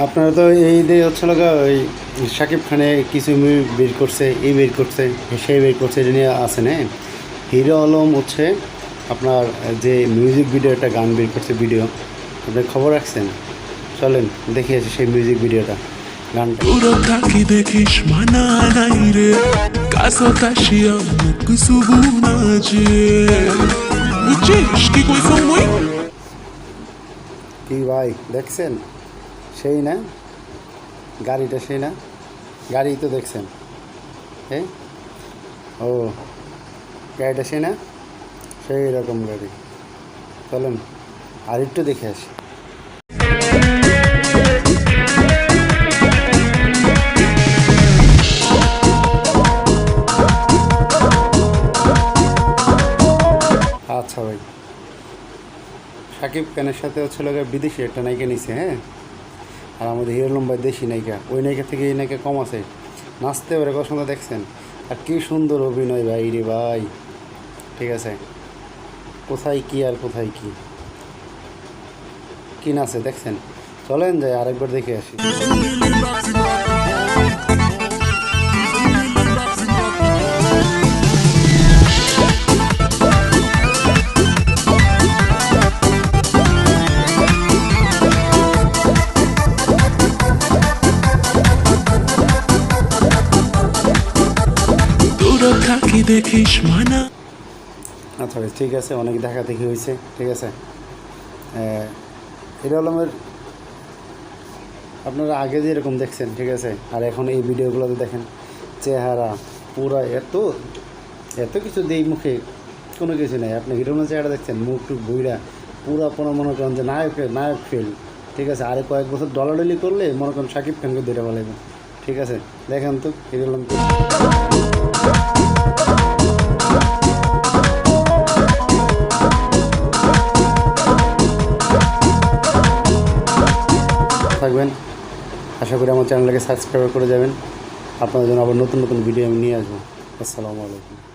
আপনারা তো এই যে হচ্ছে লগা ওই শাকিব খানে কিছু মুভি বের করছে এই বের করছে সেই বের করছে এটা নিয়ে হ্যাঁ হিরো আলম হচ্ছে আপনার যে মিউজিক ভিডিও একটা গান বের করছে ভিডিও আপনি খবর রাখছেন? চলেন দেখে আসি সেই মিউজিক ভিডিওটা গানটা। পুরো থাকি দেখিস মানা নাই রে কাছো কাশিয়া মুখ সুবু যে বুঝছিস কি কইছো মুই? কি ভাই দেখছেন? সেই না, গাড়িটা সেই না, গাড়ি তো দেখছেন। হ্যাঁ ও, গাড়িটা সেই না? সেই রকম গাড়ি। চলেন আর একটু দেখে আসি। আচ্ছা ভাই। সাকিব খানের সাথে হচ্ছে লোক বিদেশি একটা নায়িকা নিছে হ্যাঁ? আর আমাদের হিরো লম্বাই দেশি নায়িকা। ওই নায়িকা থেকে এই নায়িকা কম আছে। নাচতে পারে কত সুন্দর দেখছেন। আর কি সুন্দর অভিনয় ভাই রে ভাই। ঠিক আছে। কোথায় কি আর কোথায় কি? কি নাচে দেখছেন? চলেন যাই, আরেকবার দেখে আসি। পুরো থাকি দেখিস মানা আচ্ছা ঠিক আছে, অনেক দেখা দেখি হয়েছে, ঠিক আছে। হিরো আলমের আপনারা আগে যেরকম দেখছেন, ঠিক আছে, আর এখন এই ভিডিওগুলোতে দেখেন, চেহারা পুরা এত এত কিছু দেই মুখে, কোনো কিছু নেই। আপনি হিরো চেহারা দেখছেন, মুখ টুক বইরা পুরা কোনো মনে করেন যে নায়ক নায়ক ফিল, ঠিক আছে, আরে কয়েক বছর ডলাডলি করলে মনে করেন সাকিব খানকে ধরে বলাইবেন ঠিক আছে, দেখেন তো হিরো আলমকে থাকবেন। আশা করি আমার চ্যানেলটাকে সাবস্ক্রাইব করে যাবেন। আপনাদের জন্য আবার নতুন নতুন ভিডিও আমি নিয়ে আসব। আসসালামু আলাইকুম।